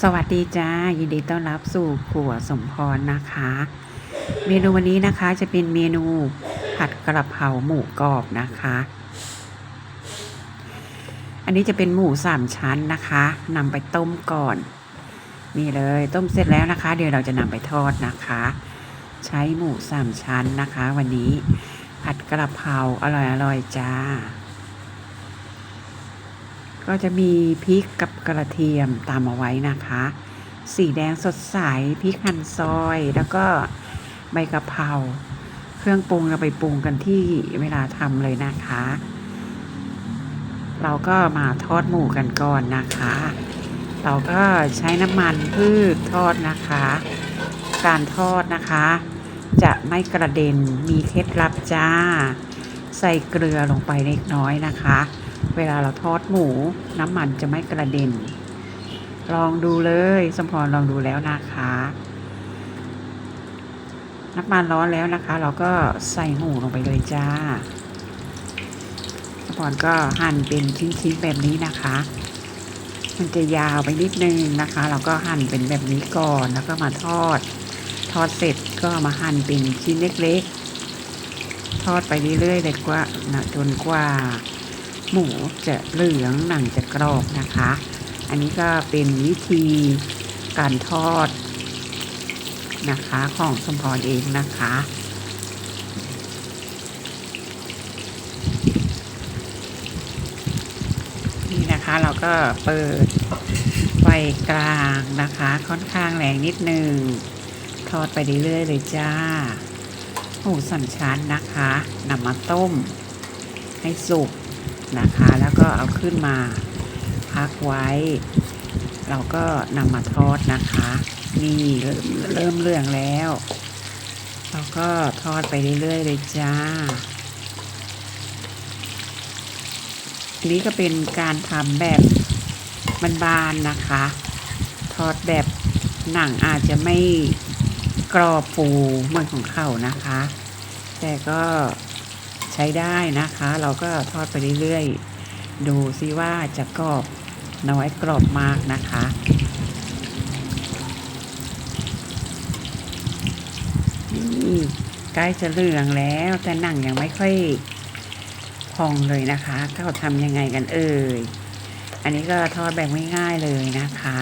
สวัสดีจ้ายินดีต้อนรับสู่ครัวสมพรนะคะ เมนูวันนี้นะคะจะเป็นเมนูผัดกระเพราหมูกรอบนะคะ อันนี้จะเป็นหมูสามชั้นนะคะนำไปต้มก่อนนี่เลยต้มเสร็จแล้วนะคะ เดี๋ยวเราจะนำไปทอดนะคะ ใช้หมูสามชั้นนะคะ วันนี้ผัดกระเพราอร่อยๆจ้า ก็จะมีพริกกับกระเทียมตามเอาไว้นะคะ สีแดงสดใสพริกหั่นซอย แล้วก็ใบกะเพราเครื่องปรุงเราไปปรุงกันที่เวลาทำเลยนะคะ เราก็มาทอดหมูกันก่อนนะคะ เราก็ใช้น้ำมันพืชทอดนะคะ การทอดนะคะ จะไม่กระเด็นมีเคล็ดลับจ้า ใส่เกลือลงไปเล็กน้อยนะคะ เวลาเราทอดหมูน้ำมันจะไม่กระเด็น ลองดูเลยสมพรลองดูแล้วนะคะน้ำมันร้อนแล้วนะคะ เราก็ใส่หมูลงไปเลยจ้าสมพรก็หั่นเป็นชิ้นๆแบบนี้นะคะ มันจะยาวไปนิดนึงนะคะ เราก็หั่นเป็นแบบนี้ก่อนแล้วก็มาทอด ทอดเสร็จก็มาหั่นเป็นชิ้นเล็กๆ ทอดไปเรื่อยๆเลยกว่านะจนกว่า หมูจะเหลืองหนังจะกรอบนะคะ อันนี้ก็เป็นวิธีการทอดนะคะของสมพรเองนะคะนี่นะคะเราก็เปิดไฟกลางนะคะ ค่อนข้างแรงนิดนึง ทอดไปเรื่อยๆเลยจ้าหมูสามชั้นนะคะนำมาต้มให้สุก นะคะ แล้วก็เอาขึ้นมาพักไว้ เราก็นำมาทอดนะคะ นี่เริ่มเริ่มเรื่องแล้ว เราก็ทอดไปเรื่อยๆเลยจ้าอันนี้ก็เป็นการทำแบบบานๆนะคะ ทอดแบบหนังอาจจะไม่กรอบฟูเหมือนของเขานะคะ แต่ก็ ใช้ได้นะคะ เราก็ทอดไปเรื่อยๆ ดูซิว่าจะกรอบน้อยกรอบมากนะคะนี่ใกล้จะเหลืองแล้วแต่หนังยังไม่ค่อยพองเลยนะคะเขาทำยังไงกันเอ่ย อันนี้ก็ทอดแบบง่ายๆเลยนะคะ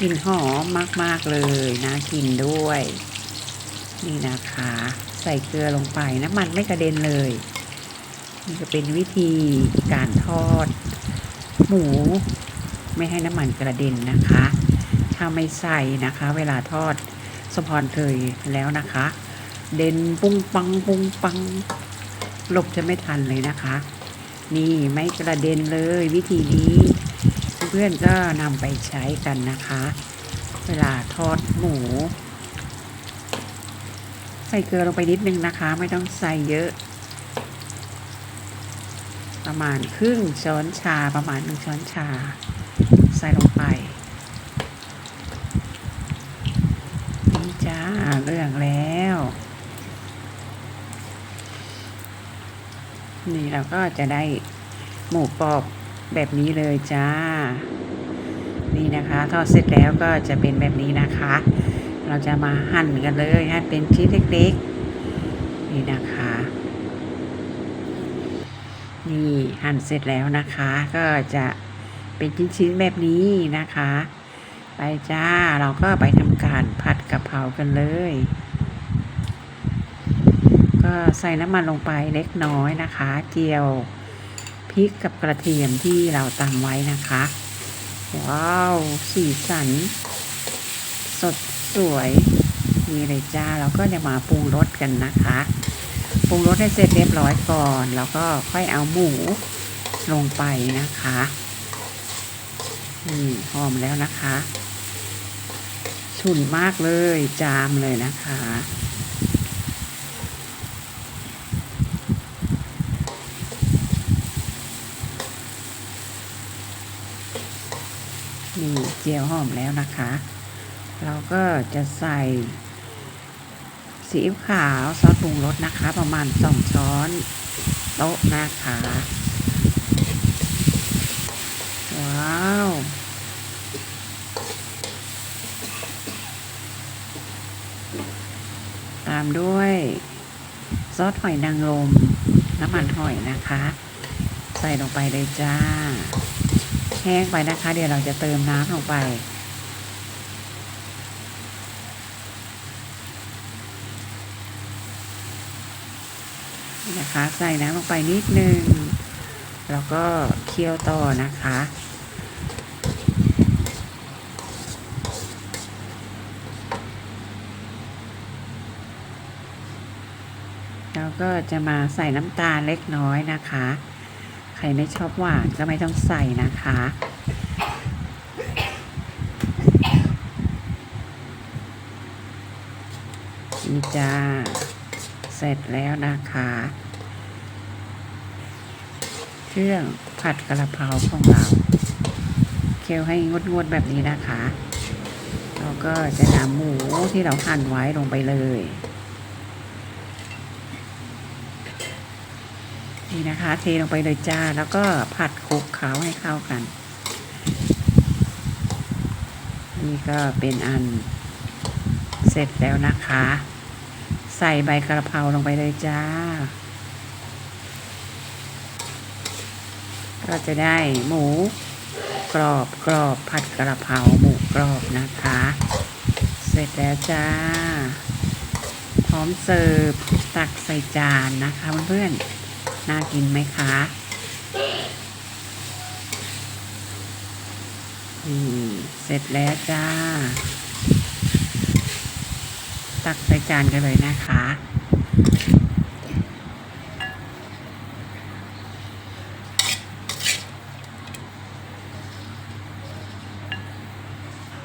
กลิ่นหอมมาก ๆ เลยนะกินด้วย นี่นะคะ ใส่เกลือลงไปน้ำมันไม่กระเด็นเลย นี่ก็เป็นวิธีการทอด หมู ไม่ให้น้ำมันกระเด็นนะคะ ถ้าไม่ใส่นะคะ เวลาทอดสมพรเคยแล้วนะคะ เด่นปุ้งปังปุ้งปังหลบจะไม่ทันเลยนะคะ นี่ไม่กระเด็นเลยวิธีนี้ เพื่อนๆก็นำไปใช้กันนะคะ เวลาทอดหมู ใส่เกลือลงไปนิดนึงนะคะ ไม่ต้องใส่เยอะ ประมาณครึ่งช้อนชาประมาณหนึ่งช้อนชา ใส่ลงไปนี่จ้าเรื่องแล้วนี่เราก็จะได้หมูกรอบ แบบนี้เลยจ้า นี่นะคะ ทอดเสร็จแล้วก็จะเป็นแบบนี้นะคะ เราจะมาหั่นกันเลยหั่นเป็นชิ้นเล็กๆ นี่นะคะ นี่หั่นเสร็จแล้วนะคะ ก็จะเป็นชิ้นๆแบบนี้นะคะ ไปจ้าเราก็ไปทำการผัดกะเพรากันเลย ก็ใส่น้ำมันลงไปเล็กน้อยนะคะ เจียว พริกกับกระเทียมที่เราตำไว้นะคะ ว้าว สีสัน สดสวยนี่เลยจ้าเราก็จะมาปรุงรสกันนะคะปรุงรสให้เสร็จเรียบร้อยก่อน แล้วก็ค่อยเอาหมูลงไปนะคะนี่หอมแล้วนะคะ ฉุนมากเลยจามเลยนะคะ นี่เจียวหอมแล้วนะคะ เราก็จะใส่ซีอิ๊วขาวซอสปรุงรสนะคะ ประมาณสองช้อนโต๊ะนะคะ ว้าวตามด้วยซอสหอยนางรมน้ำมันหอยนะคะ ใส่ลงไปเลยจ้า แห้งไปนะคะ เดี๋ยวเราจะเติมน้ำลงไป นะคะ ใส่น้ำลงไปนิดนึง แล้วก็เคี่ยวต่อนะคะแล้วก็จะมาใส่น้ำตาลเล็กน้อยนะคะ ใครไม่ชอบหวานก็ไม่ต้องใส่นะคะ นี่จ้า เสร็จแล้วนะคะ เครื่องผัดกระเพราของเรา เคี่ยวให้งดๆแบบนี้นะคะแล้วก็จะนำหมูที่เราหั่นไว้ลงไปเลย นี่นะคะเทลงไปเลยจ้า แล้วก็ผัดคลุกเคล้าให้เข้ากัน นี่ก็เป็นอันเสร็จแล้วนะคะ ใส่ใบกระเพราลงไปเลยจ้า ก็จะได้หมูกรอบกรอบผัดกระเพราหมูกรอบนะคะ เสร็จแล้วจ้า พร้อมเสิร์ฟตักใส่จานนะคะเพื่อนๆ น่ากินไหมคะนี่เสร็จแล้วจ้า ตักใส่จานกันเลยนะคะ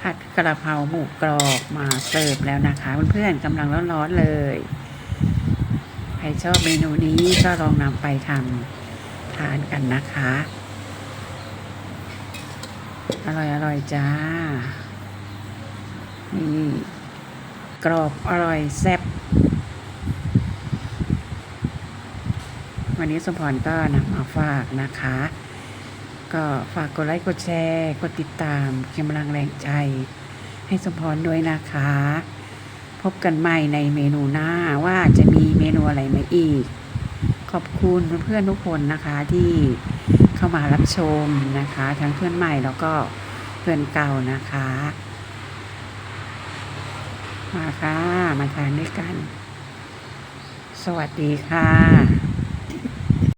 ผัดกระเพราหมูกรอบมาเสิร์ฟแล้วนะคะ เพื่อนๆกำลังร้อนๆเลย รชอบเมนูนี้ก็ลองนำไปทำทานกันนะคะ อร่อยอร่อยจ้า นี่กรอบอร่อยแซ่บ วันนี้สมพรก็นำมาฝากนะคะ ก็ฝากกดไลค์กดแชร์ กดติดตามกำลังแรงใจให้สมพรด้วยนะคะ พบกันใหม่ในเมนูหน้าว่าจะมีเมนูอะไรมาอีก ขอบคุณเพื่อนๆทุกคนนะคะที่เข้ามารับชมนะคะ ทั้งเพื่อนใหม่แล้วก็เพื่อนเก่านะคะ มาค่ะ มาทานด้วยกัน สวัสดีค่ะ